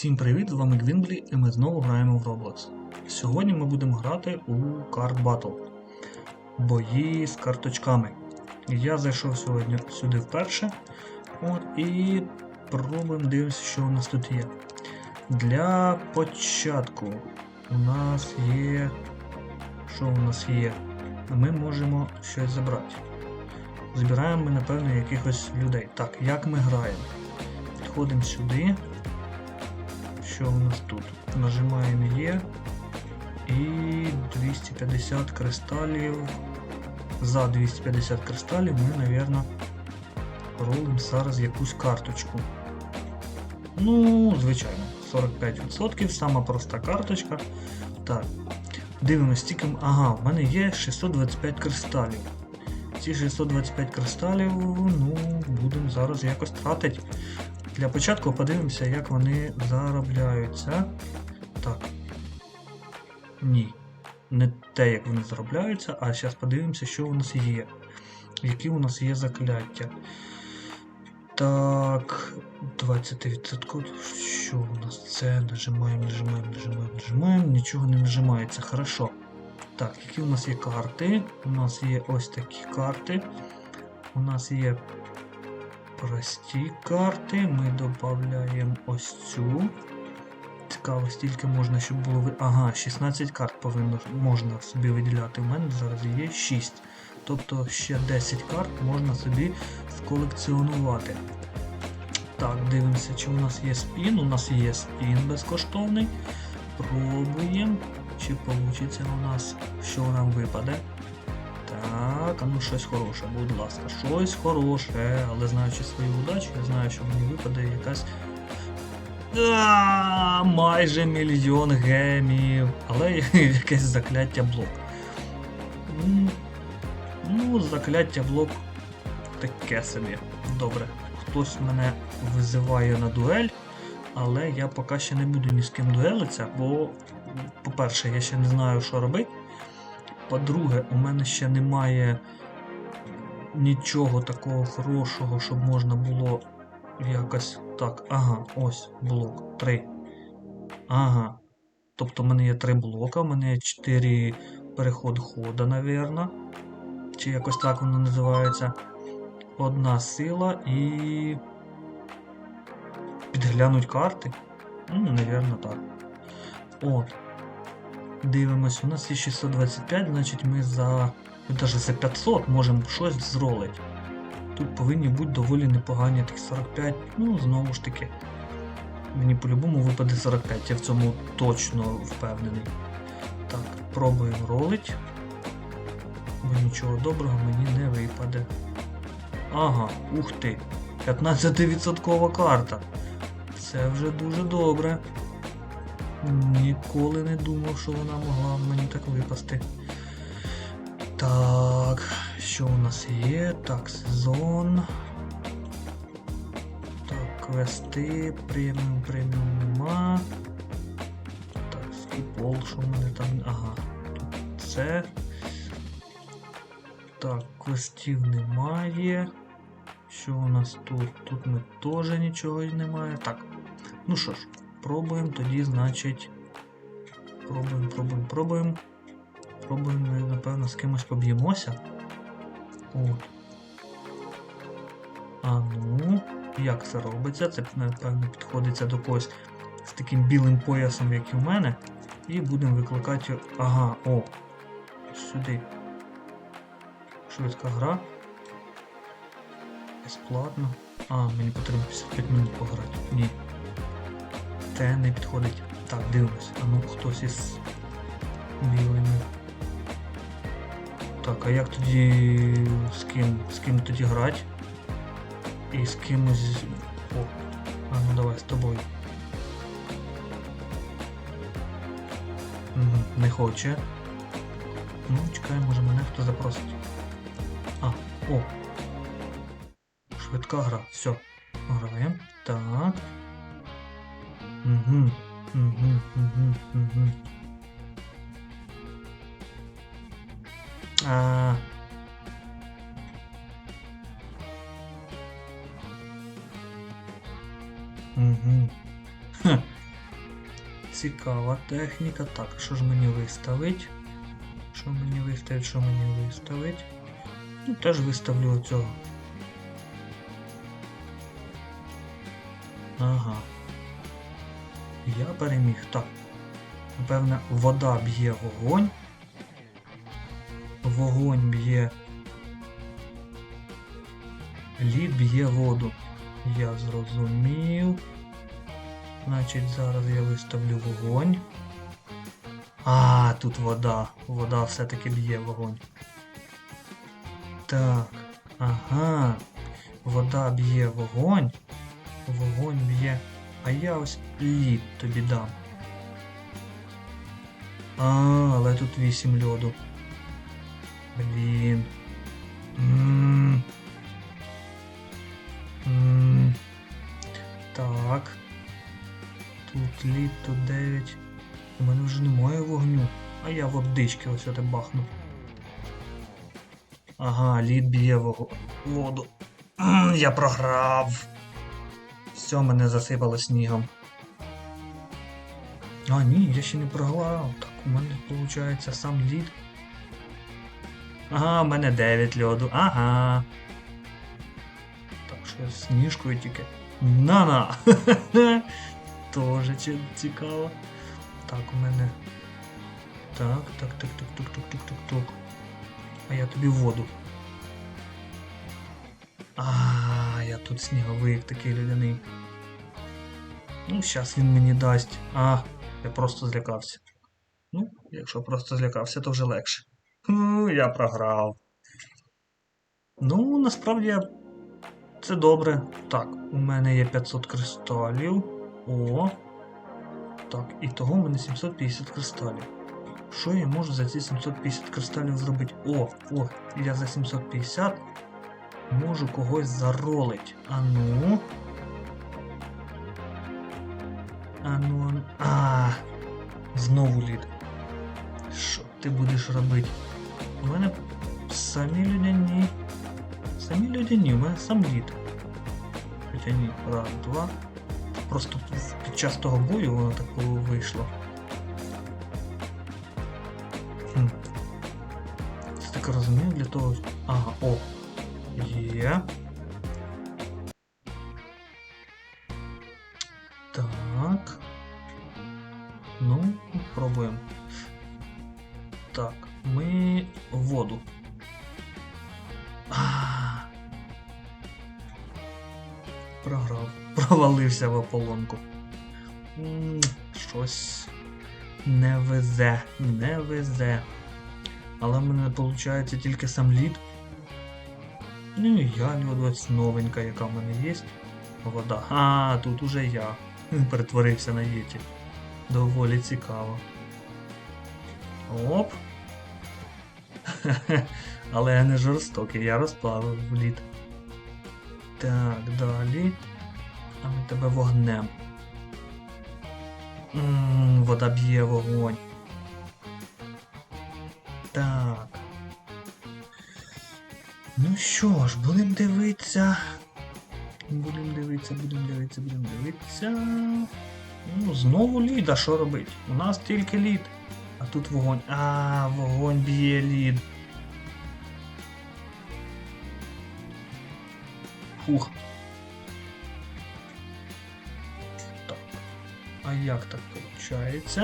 Всім привіт, з вами Гвінблі і ми знову граємо в Roblox. Сьогодні ми будемо грати у Card Battle. Бої з карточками. Я зайшов сьогодні сюди вперше. От, і пробуємо дивитися, що у нас тут є. Для початку у нас є. Що у нас є? Ми можемо щось забрати. Збираємо ми, напевно, якихось людей. Так, як ми граємо? Підходимо сюди. Що у нас тут? Нажимаємо Є. І 250 кристалів. За 250 кристалів ми, напевно, ролимо зараз якусь карточку. Ну, звичайно, 45%, сама проста карточка. Так. Дивимось, тільки. Ага, в мене є 625 кристалів. Ці 625 кристалів, ну, будемо зараз якось тратити. Для початку подивимося, як вони заробляються. Так. Ні. Не те, як вони заробляються, а зараз подивимося, що у нас є. Які у нас є закляття. Так. 20%. Що у нас це? Нажимаємо, нажимаємо, нажимаємо, нажимаємо. Нічого не нажимається. Хорошо. Так, які у нас є карти? У нас є ось такі карти. У нас є прості карти. Ми додаємо ось цю. Цікаво, стільки можна, щоб було. Ага, 16 карт повинно можна собі виділяти. У мене зараз є 6. Тобто ще 10 карт можна собі сколекціонувати. Так, дивимося, чи у нас є спін. У нас є спін безкоштовний. Пробуємо, чи вийде у нас, що нам випаде. Так, ну щось хороше, будь ласка, щось хороше, але знаючи свою удачу, я знаю, що мені випаде якась. Майже мільйон гемів. Але якесь закляття блок. Ну, закляття блок таке собі. Добре. Хтось мене визиває на дуель, але я поки ще не буду ні з ким дуелитися, бо, по-перше, я ще не знаю, що робити. По-друге, у мене ще немає нічого такого хорошого, щоб можна було якось так. Ага, ось блок 3. Ага. Тобто в мене є 3 блока, в мене є 4 переход хода, навірно. Чи якось так воно називається. Одна сила і. Підглянуть карти. Ну, навірно, так. От. Дивимось, у нас є 625, значить ми за. Навіть за 500 можемо щось зролити. Тут повинні бути доволі непогані тих 45. Ну, знову ж таки. Мені по-любому випаде 45, я в цьому точно впевнений. Так, пробуємо ролить. Бо нічого доброго мені не випаде. Ага, ух ти. 15% карта. Це вже дуже добре. Ніколи не думав, що вона могла мені так випасти. Так, що у нас є? Так, сезон. Так, квести, преміум, преміум нема. Так, скіпол, що в мене там. Ага. Тут це. Так, квестів немає. Що у нас тут? Тут ми теж нічого немає. Так. Ну що ж, пробуємо тоді, значить. Пробуємо, пробуємо, пробуємо. Пробуємо, напевно, з кимось поб'ємося. От. А ну, як це робиться? Це, напевно, підходиться до когось з таким білим поясом, як і в мене. І будемо викликати. Ага, о! Сюди. Швидка гра. Безплатно. А, мені потрібно 55 минут пограти. Ні. Це не підходить. Так, дивимось. А ну хтось із білими. Так, а як тоді з ким? З ким тоді грати? І з кимось. О, а ну давай з тобою. Не хоче. Ну, чекай, може мене хто запросить. А, о. Швидка гра. Все. Граємо. Так. Угу. Угу, угу, угу. А. Угу. Ха. цікава техніка. Так, що ж мені виставить? Що мені виставить, що мені виставить? Ну, теж виставлю оцього. Ага. Я переміг. Так. Напевне, вода б'є вогонь. Вогонь б'є. Лід б'є воду. Я зрозумів. Значить, зараз я виставлю вогонь. А, тут вода. Вода все-таки б'є вогонь. Так. Ага. Вода б'є вогонь. Вогонь б'є. А я ось лід тобі дам. А, але тут 8 льоду. Блін. М. М. Так. Тут лід, тут 9. У мене вже немає вогню. А я водички ось оте бахну. Ага, лід б'є воду. Я програв. Все, мене засипало снігом. А, ні, я ще не програв. Так, у мене виходить сам лід. Ага, у мене 9 льоду. Ага. Так, що сніжкою тільки. На-на! Тоже цікаво. Так, у мене. Так, так, так, так, так, так, так, так, так. А я тобі воду. А, я тут сніговик такий людяний. Ну, зараз він мені дасть. А, я просто злякався. Ну, якщо просто злякався, то вже легше. Ну, я програв. Ну, насправді це добре. Так, у мене є 500 кристалів. О. Так, і того в мене 750 кристалів. Що я можу за ці 750 кристалів зробити? О, о, я за 750 можу когось заролить. А ну. А ну, а. Знову лід. Що ти будеш робити? У мене самі людяні. Самі людяні, у мене сам лід. Хоча ні, раз, два. Просто під час того бою воно так вийшло. Хм. Це так розумію для того. Ага, о. Є. Так. Ми воду. Програв. Провалився в ополонку. Щось не везе, не везе. Але в мене виходить тільки сам лід. Ну і я ось новенька, яка в мене є. Вода. А, тут уже я перетворився на єті. Доволі цікаво. Оп. Але я не жорстокий, я розплавив в лід. Так, далі. А ми тебе вогнем. Вода б'є вогонь. Так. Ну що ж, будемо дивитися. Будемо дивитися, будемо дивитися, будемо дивитися. Ну, знову лід, а що робить? У нас тільки лід. А тут вогонь. А, вогонь б'є лід. Фух. Так. А як так виходить?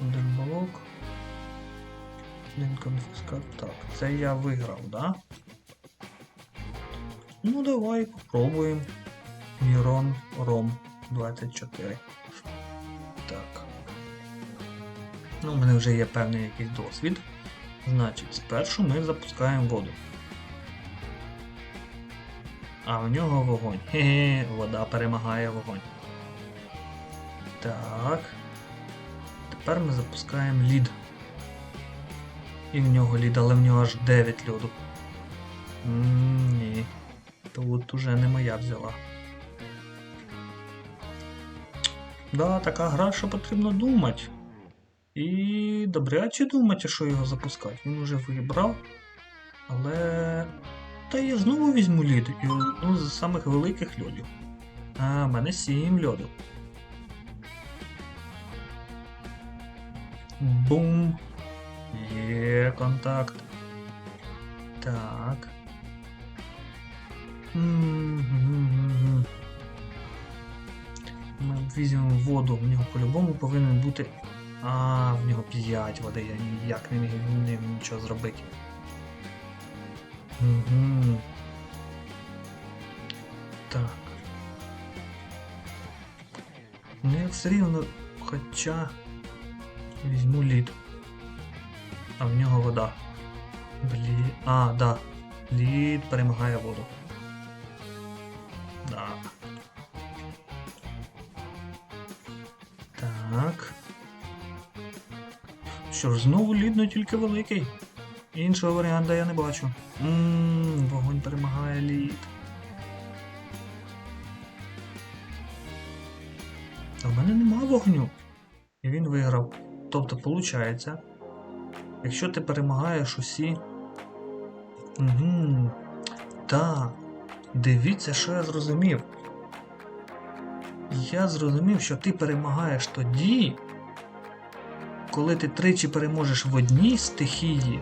Один блок. Один конфіскат. Так, це я виграв, да? Ну давай попробуємо. Мірон Ром 24. Ну, у мене вже є певний якийсь досвід. Значить, спершу ми запускаємо воду. А в нього вогонь. Хе-хе, вода перемагає вогонь. Так. Тепер ми запускаємо лід. І в нього лід, але в нього аж 9 льоду. М, Ні. Тут уже не моя взяла. Да, така гра, що потрібно думати. І добряче думати, що його запускати. Він уже вибрав. Але. Та я знову візьму лід. І одну з самих великих льодів. А, в мене 7 льодів. Бум. Є контакт. Так. Ми візьмемо воду, в нього по-любому повинен бути. А, в нього 5 води, я ніяк не міг ним нічого зробити. Угу. Так. Ну я все рівно, хоча візьму лід. А в нього вода. Блі. А, да. Лід перемагає воду. Що ж, знову лід, но тільки великий. Іншого варіанта я не бачу. Ммм, вогонь перемагає лід. А в мене нема вогню. І він виграв. Тобто, виходить, якщо ти перемагаєш усі. Угу. Так. Дивіться, що я зрозумів. Я зрозумів, що ти перемагаєш тоді, коли ти тричі переможеш в одній стихії,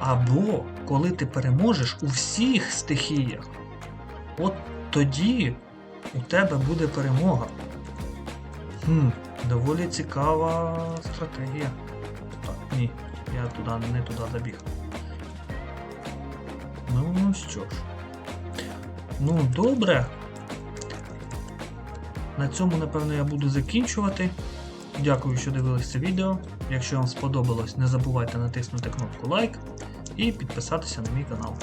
або коли ти переможеш у всіх стихіях. От тоді у тебе буде перемога. Хм, доволі цікава стратегія. Так, ні, я туди не туди забіг. Ну що ж. Ну, добре. На цьому, напевно, я буду закінчувати. Дякую, що дивились це відео. Якщо вам сподобалось, не забувайте натиснути кнопку лайк і підписатися на мій канал.